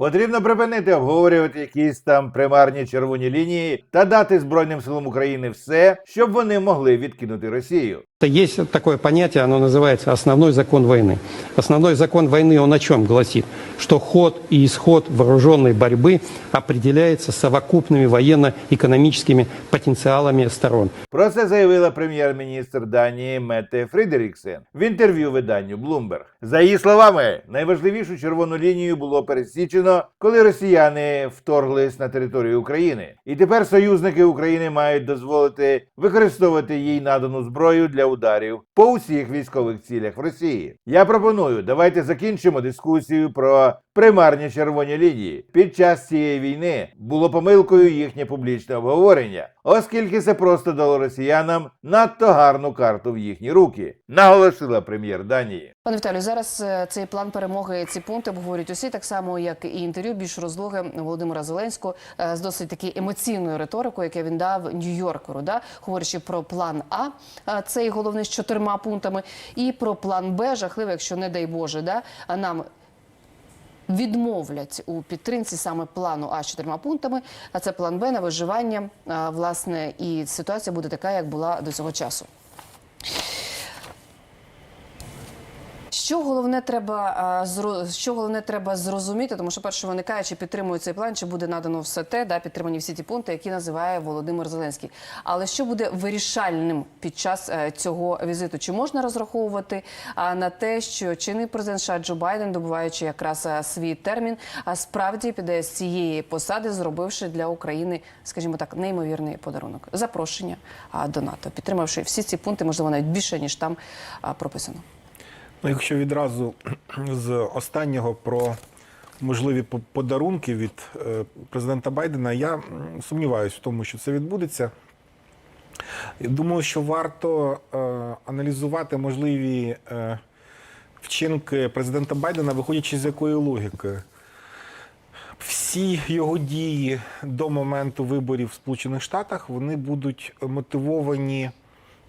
Потрібно припинити обговорювати якісь там примарні червоні лінії та дати Збройним силам України все, щоб вони могли відкинути Росію. Есть такое понятие, оно называется основной закон войны. Основной закон войны, он о чем гласит? Что ход и исход вооруженной борьбы определяется совокупными военно-экономическими потенциалами сторон. Про це заявила прем'єр-міністр Данії Мете Фрідеріксен в інтерв'ю виданню Bloomberg. За її словами, найважливішу червону лінію було пересічено, коли росіяни вторглись на територію України. І тепер союзники України мають дозволити використовувати їй надану зброю для ударів по усіх військових цілях в Росії. Я пропоную, давайте закінчимо дискусію про примарні червоні лінії. Під час цієї війни було помилкою їхнє публічне обговорення, оскільки це просто дало росіянам надто гарну карту в їхні руки, наголосила прем'єр Данії. Пане Віталію, зараз е, цей план перемоги, ці пункти обговорюють усі, так само як і інтерв'ю більш розлоги Володимира Зеленського е, з досить таки емоційною риторикою, яке він дав Нью-Йоркеру, да? говорячи про план А, цей головний з чотирма пунктами, і про план Б, жахливий, якщо не дай Боже, да? нам відмовлять у підтримці саме плану А з чотирма пунктами. А це план Б на виживання. Власне, і ситуація буде така, як була до цього часу. Що головне треба зро- що головне треба зрозуміти, тому що перше виникає, чи підтримує цей план, чи буде надано все те, да, підтримані всі ті пункти, які називає Володимир Зеленський. Але що буде вирішальним під час е, цього візиту? Чи можна розраховувати на те, що чинний президент США Джо Байден, добуваючи якраз свій термін, а справді піде з цієї посади, зробивши для України, скажімо так, неймовірний подарунок запрошення до НАТО, підтримавши всі ці пункти, можливо, навіть більше ніж там прописано. Ну, якщо відразу з останнього про можливі подарунки від е, президента Байдена, я сумніваюся в тому, що це відбудеться. Думаю, що варто е, аналізувати можливі е, вчинки президента Байдена, виходячи з якої логіки. Всі його дії до моменту виборів в Сполучених Штатах вони будуть мотивовані,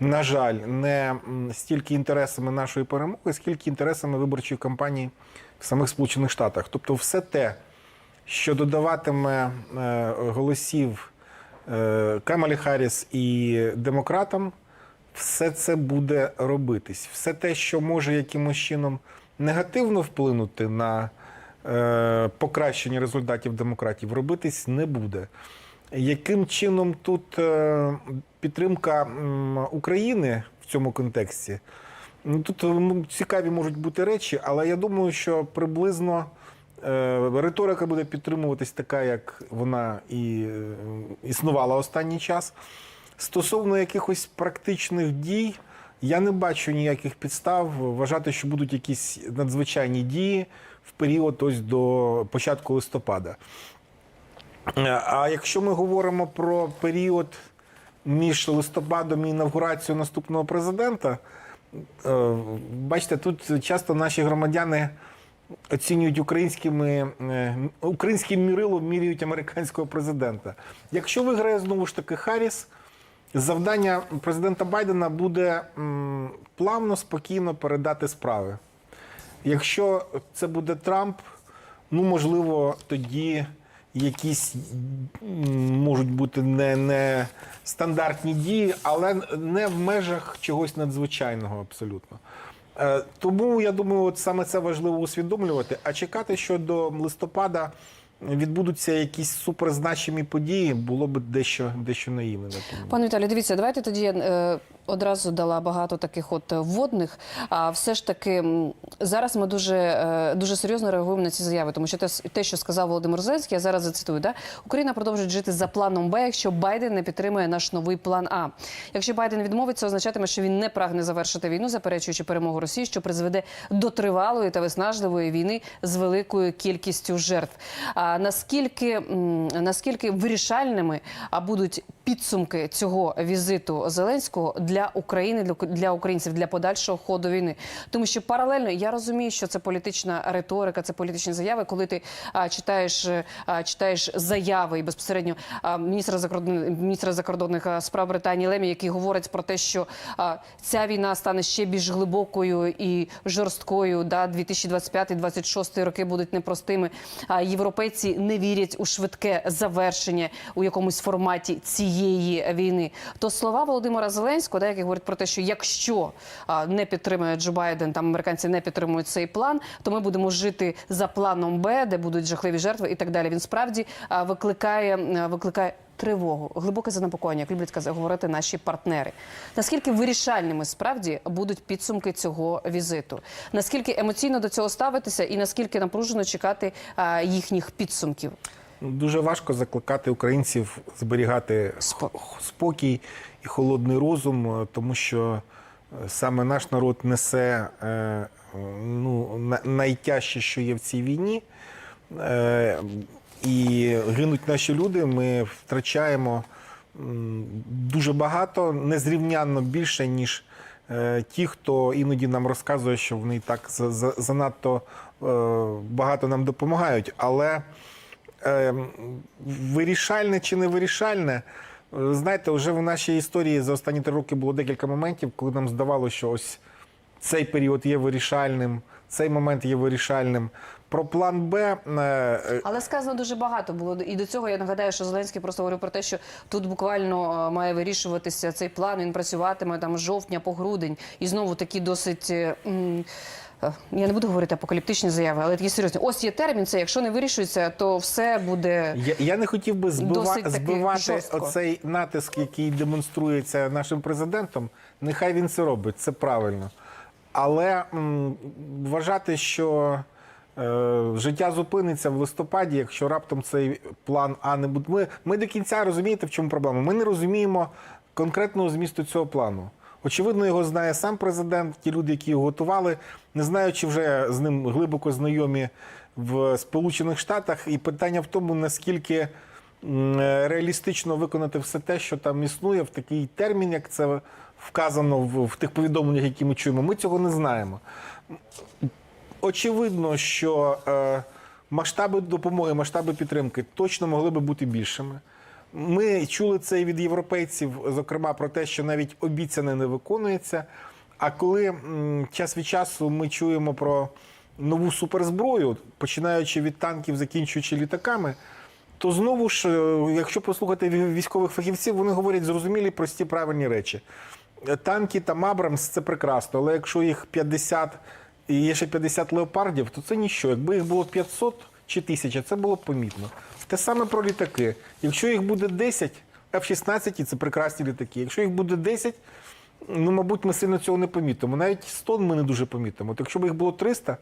на жаль, не стільки інтересами нашої перемоги, скільки інтересами виборчої кампанії в самих Сполучених Штатах. Тобто, все те, що додаватиме е, голосів е, Камалі Харріс і демократам, все це буде робитись. Все те, що може якимось чином негативно вплинути на е, покращення результатів демократів, робитись не буде. Яким чином тут е, підтримка України в цьому контексті? Ну, тут цікаві можуть бути речі, але я думаю, що приблизно е, риторика буде підтримуватись така, як вона і е, існувала останній час. Стосовно якихось практичних дій, я не бачу ніяких підстав вважати, що будуть якісь надзвичайні дії в період ось до початку листопада. Е, А якщо ми говоримо про період між листопадом і інавгурацією наступного президента, е, бачите, тут часто наші громадяни оцінюють українськими е, українським мірилом міряють американського президента. Якщо виграє знову ж таки Харріс, завдання президента Байдена буде плавно, спокійно передати справи. Якщо це буде Трамп, ну можливо, тоді якісь можуть бути не, не стандартні дії, але не в межах чогось надзвичайного абсолютно. Е, Тому я думаю, от саме це важливо усвідомлювати. А чекати, що до листопада відбудуться якісь суперзначимі події, було б дещо, дещо наївно. на тому. Пане Віталію, дивіться, давайте тоді е, одразу дала багато таких от вводних. А все ж таки зараз ми дуже, е, дуже серйозно реагуємо на ці заяви, тому що те, те, що сказав Володимир Зеленський, я зараз зацитую. Да? Україна продовжить жити за планом Б, якщо Байден не підтримує наш новий план А. Якщо Байден відмовиться, означатиме, що він не прагне завершити війну, заперечуючи перемогу Росії, що призведе до тривалої та виснажливої війни з великою кількістю жертв. А наскільки, наскільки вирішальними будуть підсумки цього візиту Зеленського для України, для, для українців, для подальшого ходу війни. Тому що паралельно я розумію, що це політична риторика, це політичні заяви, коли ти а, читаєш, е, а, читаєш заяви і безпосередньо а, міністра закордонних міністра закордонних справ Британії Лемі, який говорить про те, що а, ця війна стане ще більш глибокою і жорсткою. Да, 2025-2026 роки будуть непростими. А європейці не вірять у швидке завершення у якомусь форматі цієї війни. То слова Володимира Зеленського, да, який говорить про те, що якщо не підтримує Джо Байден, там американці не підтримують цей план, то ми будемо жити за планом Б, де будуть жахливі жертви і так далі. Він справді викликає викликає. Тривогу, глибоке занепокоєння, як люблять говорити наші партнери. Наскільки вирішальними справді будуть підсумки цього візиту? Наскільки емоційно до цього ставитися, і наскільки напружено чекати а, їхніх підсумків? Ну, Дуже важко закликати українців зберігати Спо- спокій і холодний розум, е, тому що е, саме наш народ несе е, ну, найтяжче, що є в цій війні. І гинуть наші люди. Ми втрачаємо дуже багато, незрівнянно більше, ніж ті, хто іноді нам розказує, що вони і так за- за- занадто багато нам допомагають. Але вирішальне чи не вирішальне. е, Знаєте, вже в нашій історії за останні три роки було декілька моментів, коли нам здавалося, що ось цей період є вирішальним, цей момент є вирішальним. Про план Б е, е, Але сказано дуже багато було. І до цього я нагадаю, що Зеленський просто говорив про те, що тут буквально має вирішуватися цей план. Він працюватиме там з жовтня по грудень. І знову такі досить. Я не буду говорити апокаліптичні заяви, але такі серйозні. Ось є термін. Це якщо не вирішується, то все буде Я, я не хотів би збива, збивати жорстко. оцей натиск, який демонструється нашим президентом. Нехай він це робить, це правильно. Але м, вважати, що е, життя зупиниться в листопаді, якщо раптом цей план А не буде. Ми, ми до кінця розумієте, в чому проблема? Ми не розуміємо конкретного змісту цього плану. Очевидно, його знає сам президент, ті люди, які його готували, не знаючи вже з ним глибоко знайомі в Сполучених Штатах. І питання в тому, наскільки реалістично виконати все те, що там існує в такий термін, як це вказано в, в тих повідомленнях, які ми чуємо. Ми цього не знаємо. Очевидно, що е, масштаби допомоги, масштаби підтримки точно могли би бути більшими. Ми чули це і від європейців, зокрема про те, що навіть обіцяне не виконується. А коли час від часу ми чуємо про нову суперзброю, починаючи від танків, закінчуючи літаками, то знову ж, е, якщо послухати військових фахівців, вони говорять зрозумілі, прості, правильні речі. Танки та Абрамс це прекрасно, але якщо їх 50 і є ще 50 леопардів, то це ніщо. Якби їх було 500 чи 1000, це було б помітно. Те саме про літаки. Якщо їх буде 10, F-16 це прекрасні літаки. Якщо їх буде 10, ну, мабуть, ми сильно цього не помітимо. Навіть 100 ми не дуже помітимо. От якщо б їх було 300,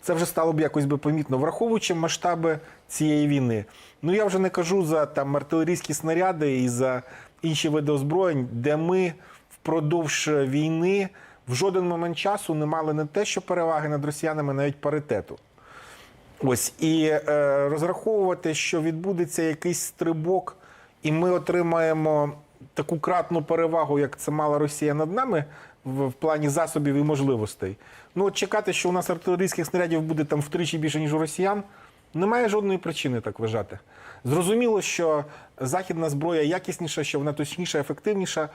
це вже стало б якось би помітно, враховуючи масштаби цієї війни. Ну я вже не кажу за там артилерійські снаряди і за інші види озброєнь, де ми впродовж війни в жоден момент часу не мали не те, що переваги над росіянами, навіть паритету. Ось і е, розраховувати, що відбудеться якийсь стрибок, і ми отримаємо таку кратну перевагу, як це мала Росія над нами в, в плані засобів і можливостей. Ну от чекати, що у нас артилерійських снарядів буде там втричі більше, ніж у росіян, немає жодної причини так вважати. Зрозуміло, що західна зброя якісніша, що вона точніша, ефективніша.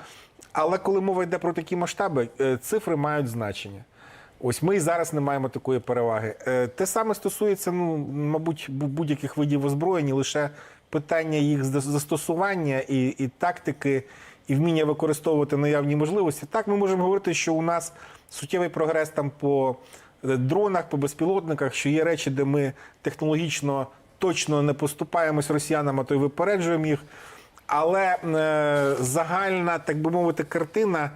Але коли мова йде про такі масштаби, е, цифри мають значення. Ось ми і зараз не маємо такої переваги. Е, Те саме стосується, ну, мабуть, будь-яких видів озброєнь, лише питання їх застосування і, і тактики, і вміння використовувати наявні можливості. Так, ми можемо говорити, що у нас суттєвий прогрес там по е, дронах, по безпілотниках, що є речі, де ми технологічно точно не поступаємось росіянам, а то й випереджуємо їх. Але е, загальна, так би мовити, картина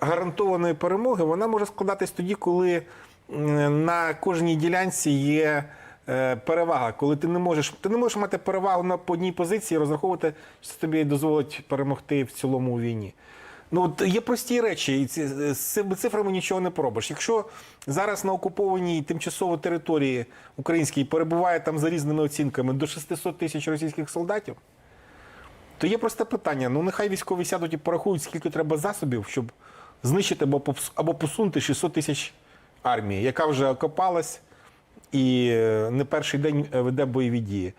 гарантованої перемоги вона може складатись тоді, коли на кожній ділянці є е, перевага. Коли ти не можеш, ти не можеш мати перевагу на одній позиції, розраховувати, що це тобі дозволить перемогти в цілому у війні. Ну от є прості речі, і ці з цими цифрами нічого не поробиш. Якщо зараз на окупованій тимчасово території українській перебуває там за різними оцінками до 600 тисяч російських солдатів. То є просте питання. Ну нехай військові сядуть і порахують, скільки треба засобів, щоб знищити або або посунути 600 тисяч армії, яка вже окопалась і е, не перший день е, веде бойові дії.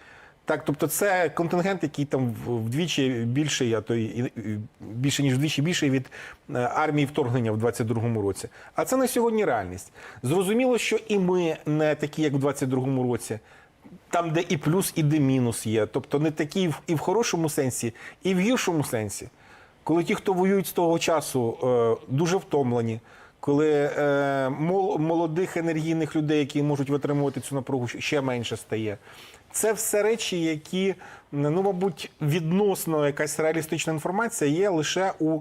Так, тобто це контингент, який там вдвічі більший, а то й більше ніж вдвічі більший від е, армії вторгнення в 22-му році. А це на сьогодні реальність. Зрозуміло, що і ми не такі, як в 22-му році. Там, де і плюс, і де мінус є. Тобто не такі і в- хорошому сенсі, і в гіршому сенсі. Коли ті, хто воюють з того часу, е, дуже втомлені, коли е, молодих енергійних людей, які можуть витримувати цю напругу, ще менше стає. Це все речі, які, ну, мабуть, відносно якась реалістична інформація є лише у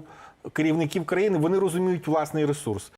керівників країни. Вони розуміють власний ресурс.